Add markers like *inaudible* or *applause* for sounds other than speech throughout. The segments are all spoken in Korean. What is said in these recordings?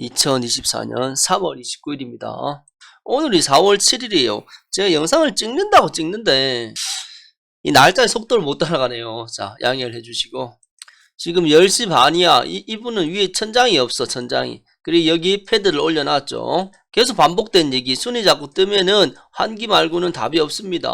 2024년 3월 29일입니다. 오늘이 4월 7일이에요. 제가 영상을 찍는다고 찍는데 이 날짜의 속도를 못 따라가네요. 자, 양해를 해주시고 지금 10시 반이야. 이, 이분은 위에 천장이 없어, 천장이. 그리고 여기 패드를 올려놨죠. 계속 반복된 얘기. 순위 자꾸 뜨면은 환기 말고는 답이 없습니다.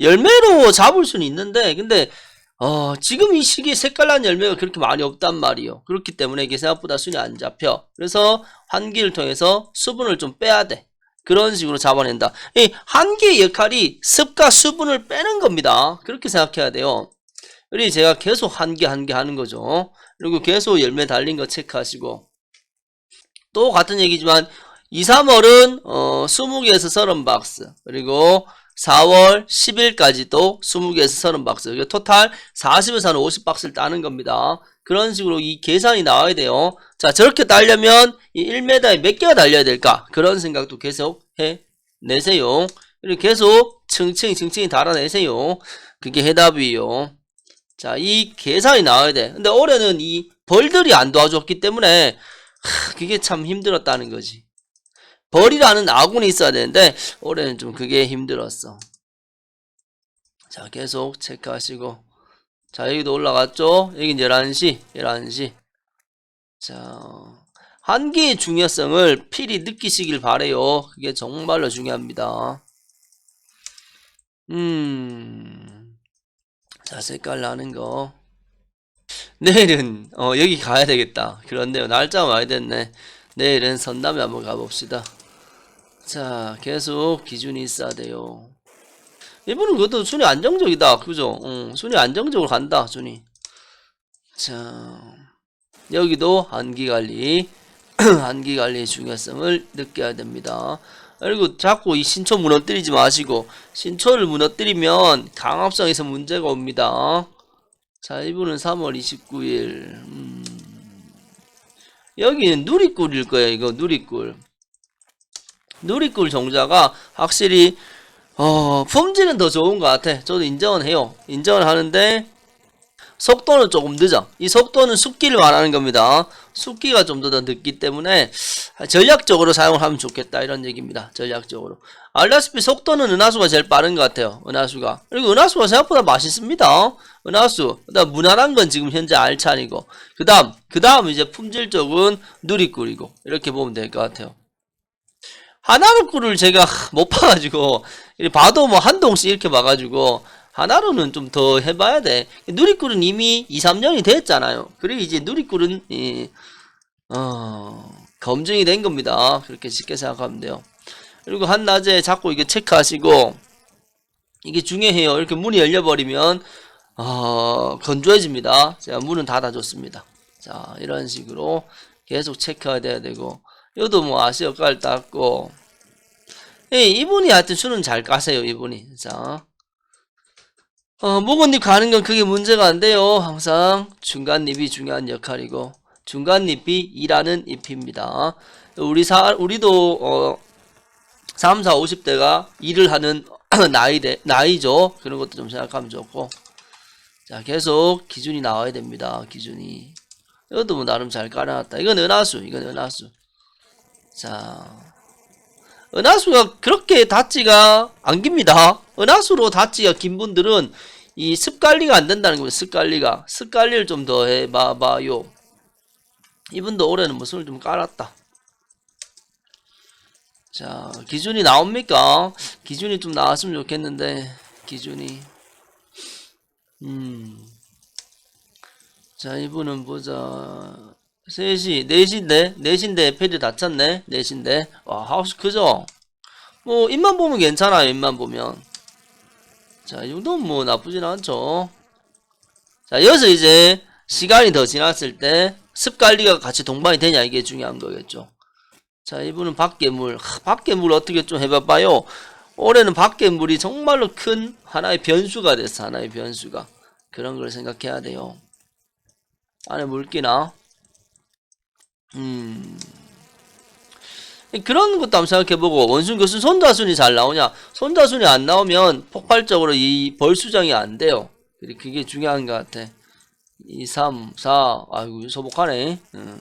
열매로 잡을 수는 있는데, 근데 어, 지금 이 시기에 색깔난 열매가 그렇게 많이 없단 말이에요. 그렇기 때문에 이게 생각보다 순이 안 잡혀. 그래서 환기를 통해서 수분을 좀 빼야 돼. 그런 식으로 잡아낸다. 이 환기의 역할이 습과 수분을 빼는 겁니다. 그렇게 생각해야 돼요. 그리고 제가 계속 환기, 환기 하는 거죠. 그리고 계속 열매 달린 거 체크하시고. 또 같은 얘기지만 2, 3월은 어, 20개에서 30박스. 그리고 4월 10일까지도 20개에서 30박스. 이게 토탈 40에서 한 50박스를 따는 겁니다. 그런 식으로 이 계산이 나와야 돼요. 자, 저렇게 따려면 이 1m에 몇 개가 달려야 될까? 그런 생각도 계속 해 내세요. 그리고 계속 층층이 층층이 달아내세요. 그게 해답이에요. 자, 이 계산이 나와야 돼. 근데 올해는 이 벌들이 안 도와줬기 때문에 하, 그게 참 힘들었다는 거지. 벌이라는 아군이 있어야 되는데 올해는 좀 그게 힘들었어. 자, 계속 체크하시고. 자, 여기도 올라갔죠? 여긴 11시, 11시. 자, 한계의 중요성을 필히 느끼시길 바래요. 그게 정말로 중요합니다. 음. 자, 색깔 나는 거. 내일은, 어, 여기 가야 되겠다. 그런데요. 날짜 와야 됐네. 내일은 선남에 한번 가봅시다. 자, 계속 기준이 있어야 돼요. 이분은 그것도 순위 안정적이다. 그죠? 응, 순위 안정적으로 간다, 순위. 자, 여기도 한기관리, *clears throat* 한기관리의 중요성을 느껴야 됩니다. 그리고 자꾸 이 신초 무너뜨리지 마시고, 신초를 무너뜨리면 강압성에서 문제가 옵니다. 자, 이분은 3월 29일, 음, 여기는 누리꿀일 거예요, 이거 누리꿀. 누리꿀 종자가 확실히 어, 품질은 더 좋은 것 같아. 저도 인정은 해요. 인정을 하는데 속도는 조금 늦어. 이 속도는 숫기를 말하는 겁니다. 숫기가 좀 더 늦기 때문에 전략적으로 사용을 하면 좋겠다 이런 얘기입니다. 전략적으로. 알다시피 속도는 은하수가 제일 빠른 것 같아요. 은하수가. 그리고 은하수가 생각보다 맛있습니다. 은하수. 그다음 무난한 건 지금 현재 알찬이고. 그다음 그다음 이제 품질 쪽은 누리꿀이고 이렇게 보면 될 것 같아요. 하나로 꿀을 제가 *laughs* 못 봐가지고 봐도 뭐 한 동씩 이렇게 봐가지고 하나로는 좀 더 해봐야 돼. 누리꿀은 이미 2, 3년이 됐잖아요. 그리고 이제 누리꿀은 이, 어, 검증이 된 겁니다. 그렇게 쉽게 생각하면 돼요. 그리고 한낮에 자꾸 이게 체크하시고 이게 중요해요. 이렇게 문이 열려버리면 어, 건조해집니다. 제가 문은 닫아줬습니다. 자 이런 식으로 계속 체크해야 돼야 되고 여도 뭐 아시 역할 땄고. 예, 이분이 하여튼 수는 잘 까세요 이분이. 자. 어, 목원잎 가는 건 그게 문제가 안 돼요. 항상 중간잎이 중요한 역할이고 중간잎이 일하는 잎입니다. 우리 사 우리도 어 3, 4, 50대가 일을 하는 *clears throat* 나이 대 나이죠. 그런 것도 좀 생각하면 좋고. 자 계속 기준이 나와야 됩니다 기준이. 이것도 뭐 나름 잘 깔아놨다. 이건 은하수 이건 은하수 자, 은하수가 그렇게 닷지가 안 깁니다. 은하수로 닷지가 긴 분들은 이 습관리가 안 된다는 겁니다. 습관리가. 습관리를 좀 더 해봐봐요. 이분도 올해는 무슨을 좀 깔았다. 자, 기준이 나옵니까? 기준이 좀 나왔으면 좋겠는데, 기준이. 음. 자, 이분은 보자. 3시, 4시인데, 4시인데, 패드 다 찼네? 4시인데. 와, 하우스 크죠? 뭐, 입만 보면 괜찮아요, 입만 보면. 자, 이 정도면 뭐, 나쁘진 않죠. 자, 여기서 이제, 시간이 더 지났을 때, 습 관리가 같이 동반이 되냐, 이게 중요한 거겠죠. 자, 이분은 밖에 물. 하, 밖에 물 어떻게 좀 해봐봐요. 올해는 밖에 물이 정말로 큰 하나의 변수가 됐어, 하나의 변수가. 그런 걸 생각해야 돼요. 안에 물기나? 음. 그런 것도 한번 생각해보고 원순 교수 손자순이 잘 나오냐 손자순이 안 나오면 폭발적으로 이 벌수정이 안 돼요 그게 중요한 것 같아 2, 3, 4 아이고 소복하네 음.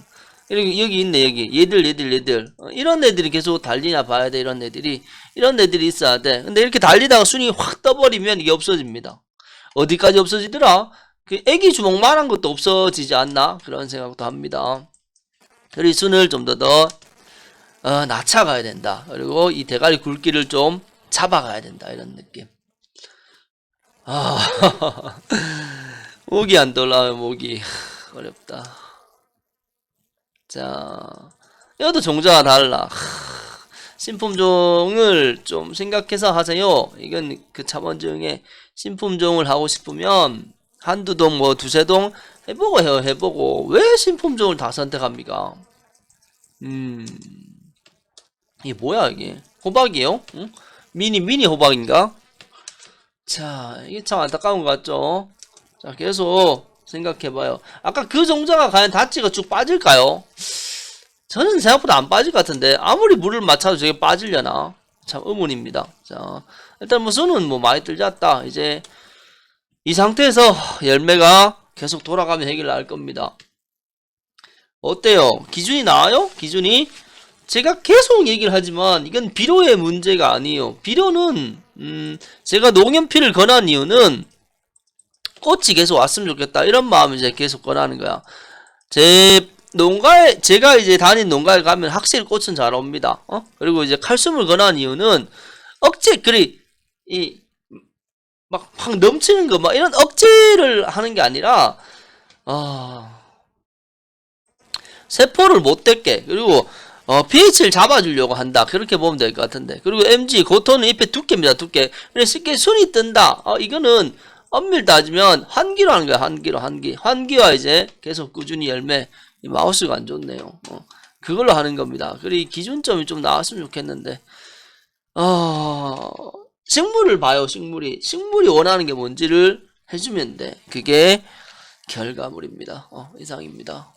여기, 여기 있네, 여기. 얘들, 얘들, 얘들. 어, 이런 애들이 계속 달리나 봐야 돼, 이런 애들이. 이런 애들이 있어야 돼. 근데 이렇게 달리다가 순위 확 떠버리면 이게 없어집니다. 어디까지 없어지더라? 그 애기 주먹만한 것도 없어지지 않나? 그런 생각도 합니다. 그리고 순을 좀 더 더, 어, 낮춰가야 된다. 그리고 이 대가리 굵기를 좀 잡아가야 된다. 이런 느낌. 아, *laughs* 목이 안 돌아요, 목이. 어렵다. 자, 이것도 종자가 달라. 신품종을 좀 생각해서 하세요. 이건 그 차원 중에 신품종을 하고 싶으면 한두 동, 뭐 두세 동 해보고 해요, 해보고. 왜 신품종을 다 선택합니까? 음, 이게 뭐야, 이게? 호박이에요? 응? 미니, 미니 호박인가? 자, 이게 참 안타까운 것 같죠? 자, 계속 생각해봐요. 아까 그 종자가 과연 다치가 쭉 빠질까요? 저는 생각보다 안 빠질 것 같은데, 아무리 물을 맞춰도 저게 빠지려나? 참 의문입니다. 자, 일단 무수는 뭐 많이 들렸다. 이제 이 상태에서 열매가 계속 돌아가면 해결 날 겁니다. 어때요? 기준이 나와요? 기준이? 제가 계속 얘기를 하지만 이건 비료의 문제가 아니에요. 비료는 음, 제가 농연필을 권한 이유는 꽃이 계속 왔으면 좋겠다 이런 마음을 이제 계속 권하는 거야. 제 농가에 제가 이제 다닌 농가에 가면 확실히 꽃은 잘 옵니다. 어? 그리고 이제 칼슘을 권한 이유는 억제 그리 이 막 확 넘치는 거 막 이런 억제를 하는 게 아니라 아 세포를 못 댈게 그리고 어, pH를 잡아주려고 한다. 그렇게 보면 될 것 같은데. 그리고 MG, 고토는 잎의 두께입니다. 두께. 그래서 쉽게 순이 뜬다. 어, 이거는 엄밀 따지면 한기로 하는 거야. 한기로, 한기. 한기와 이제 계속 꾸준히 열매. 이 마우스가 안 좋네요. 어, 그걸로 하는 겁니다. 그리고 기준점이 좀 나왔으면 좋겠는데. 어, 식물을 봐요, 식물이. 식물이 원하는 게 뭔지를 해주면 돼. 그게 결과물입니다. 어, 이상입니다.